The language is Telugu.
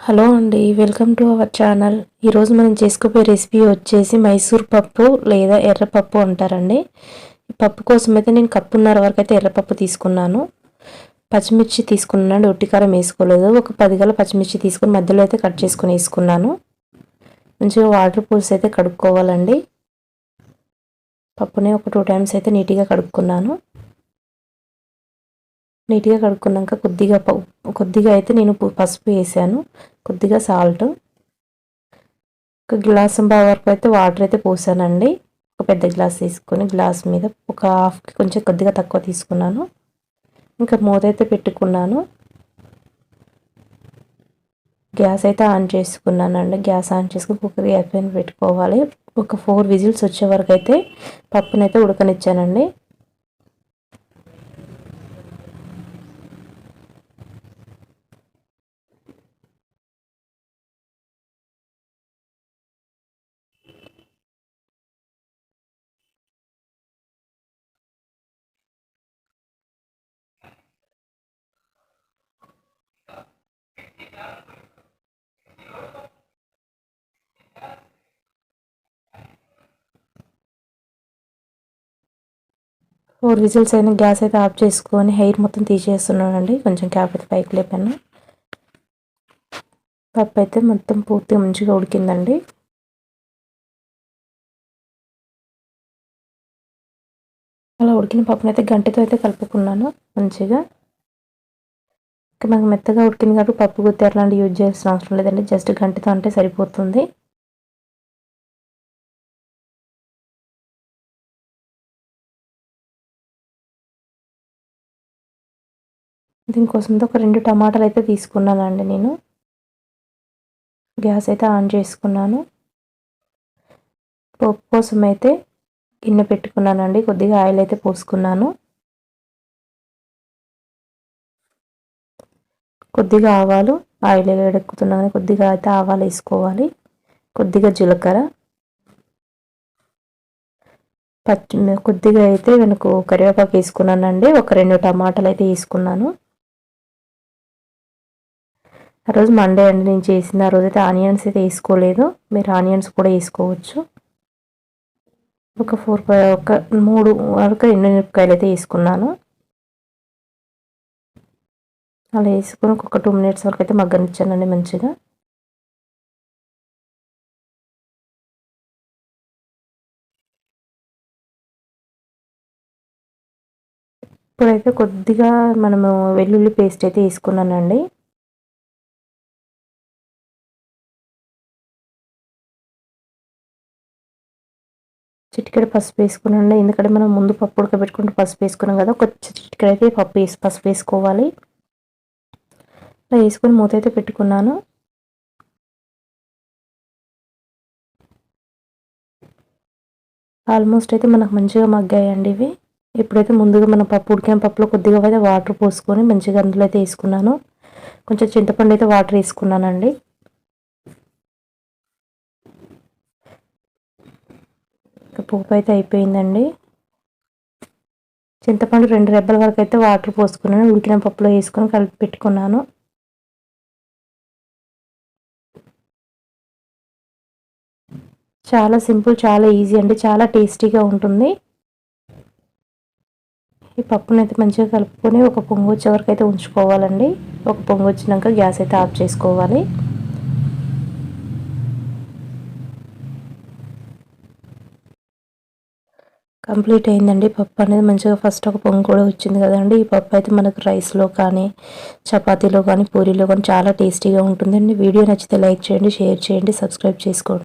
హలో అండి వెల్కమ్ టు అవర్ ఛానల్. ఈరోజు మనం చేసుకోబోయే రెసిపీ వచ్చేసి మైసూర్ పప్పు లేదా ఎర్రపప్పు అంటారండి. ఈ పప్పు కోసం అయితే నేను కప్పున్నర వరకు అయితే ఎర్రపప్పు తీసుకున్నాను. పచ్చిమిర్చి తీసుకున్నాను ఒట్టికారం వేసుకోలేదు. ఒక పది గల పచ్చిమిర్చి తీసుకుని మధ్యలో అయితే కట్ చేసుకుని వేసుకున్నాను. మంచిగా వాటర్ పూల్స్ అయితే కడుక్కోవాలండి. పప్పుని ఒక టూ టైమ్స్ అయితే నీట్గా కడుక్కున్నాను. నీట్గా కడుక్కున్నాక కొద్దిగా కొద్దిగా అయితే నేను పసుపు వేసాను. కొద్దిగా సాల్ట్ ఒక గ్లాస్ వరకు అయితే వాటర్ అయితే పోసానండి. ఒక పెద్ద గ్లాస్ తీసుకొని గ్లాస్ మీద ఒక హాఫ్కి కొంచెం కొద్దిగా తక్కువ తీసుకున్నాను. ఇంకా మూత అయితే పెట్టుకున్నాను. గ్యాస్ అయితే ఆన్ చేసుకున్నానండి. గ్యాస్ ఆన్ చేసుకుని కుక్కర్ గ్యాస్ పైన పెట్టుకోవాలి. ఒక ఫోర్ విజిల్స్ వచ్చే వరకు అయితే పప్పునైతే ఉడకనిచ్చానండి. ఫోర్ విజిల్స్ అయిన గ్యాస్ అయితే ఆఫ్ చేసుకొని హెయిర్ మొత్తం తీసేస్తున్నానండి. కొంచెం క్యాప్ అయితే పైకి లేపాను. పప్పు అయితే మొత్తం పూర్తిగా మంచిగా ఉడికిందండి. అలా ఉడికిన పప్పుని అయితే గంటతో అయితే కలుపుకున్నాను మంచిగా. ఇంకా మనకు మెత్తగా ఉడికింది కాబట్టి పప్పు గుత్తి అట్లాంటివి యూజ్ చేయాల్సిన అవసరం లేదండి. జస్ట్ గంటతో అంటే సరిపోతుంది. దీనికోసంతో ఒక రెండు టమాటాలు అయితే తీసుకున్నానండి నేను. గ్యాస్ అయితే ఆన్ చేసుకున్నాను. పప్పు కోసం అయితే గిన్నె పెట్టుకున్నానండి. కొద్దిగా ఆయిల్ అయితే పోసుకున్నాను. కొద్దిగా ఆవాలు ఆయిల్ వేడెక్కుతున్నాను. కొద్దిగా అయితే ఆవాలు వేసుకోవాలి. కొద్దిగా జీలకర్ర. పచ్చి కొద్దిగా అయితే వెనుక కరివేపాకు వేసుకున్నానండి. ఒక రెండు టమాటాలు అయితే వేసుకున్నాను. ఆ రోజు మండే అండి నేను చేసింది. ఆ రోజైతే ఆనియన్స్ అయితే వేసుకోలేదు. మీరు ఆనియన్స్ కూడా వేసుకోవచ్చు. ఒక ఫోర్ ఒక మూడు వరకు మిరపకాయలు అయితే వేసుకున్నాను. అలా వేసుకొని ఒక టూ మినిట్స్ వరకు అయితే మగ్గనిచ్చానండి మంచిగా. ఇప్పుడైతే కొద్దిగా మనము వెల్లుల్లి పేస్ట్ అయితే వేసుకున్నానండి. చిటికెడ పసుపు వేసుకునండి. ఎందుకంటే మనం ముందు పప్పు ఉడకబెట్టుకుంటూ పసుపు వేసుకున్నాం కదా ఒక చిటికెడ అయితే పప్పు వేసి పసుపు వేసుకోవాలి. అలా వేసుకొని మూత అయితే పెట్టుకున్నాను. ఆల్మోస్ట్ అయితే మనకు మంచిగా మగ్గాయండి ఇవి. ఇప్పుడైతే ముందుగా మన పప్పు ఉడికిన పప్పులో కొద్దిగా అయితే వాటర్ పోసుకొని మంచిగా అందులో అయితే వేసుకున్నాను. కొంచెం చింతపండు అయితే వాటర్ వేసుకున్నానండి. పోపు అయితే అయిపోయిందండి. చింతపండు రెండు రెబ్బల వరకు అయితే వాటర్ పోసుకున్నాను. ఉడికిన పప్పులో వేసుకొని కలిపి పెట్టుకున్నాను. చాలా సింపుల్ చాలా ఈజీ అండి. చాలా టేస్టీగా ఉంటుంది. ఈ పప్పును అయితే మంచిగా కలుపుకొని ఒక పొంగు వచ్చే వరకు అయితే ఉంచుకోవాలండి. ఒక పొంగు వచ్చినాక గ్యాస్ అయితే ఆఫ్ చేసుకోవాలి. కంప్లీట్ అయిందండి. పప్పు అనేది మంచిగా ఫస్ట్ ఒక పొంగు కూడా వచ్చింది కదండి. ఈ పప్పు అయితే మనకు రైస్లో కానీ చపాతీలో కానీ పూరీలో కానీ చాలా టేస్టీగా ఉంటుందండి. వీడియో నచ్చితే లైక్ చేయండి షేర్ చేయండి సబ్స్క్రైబ్ చేసుకోండి.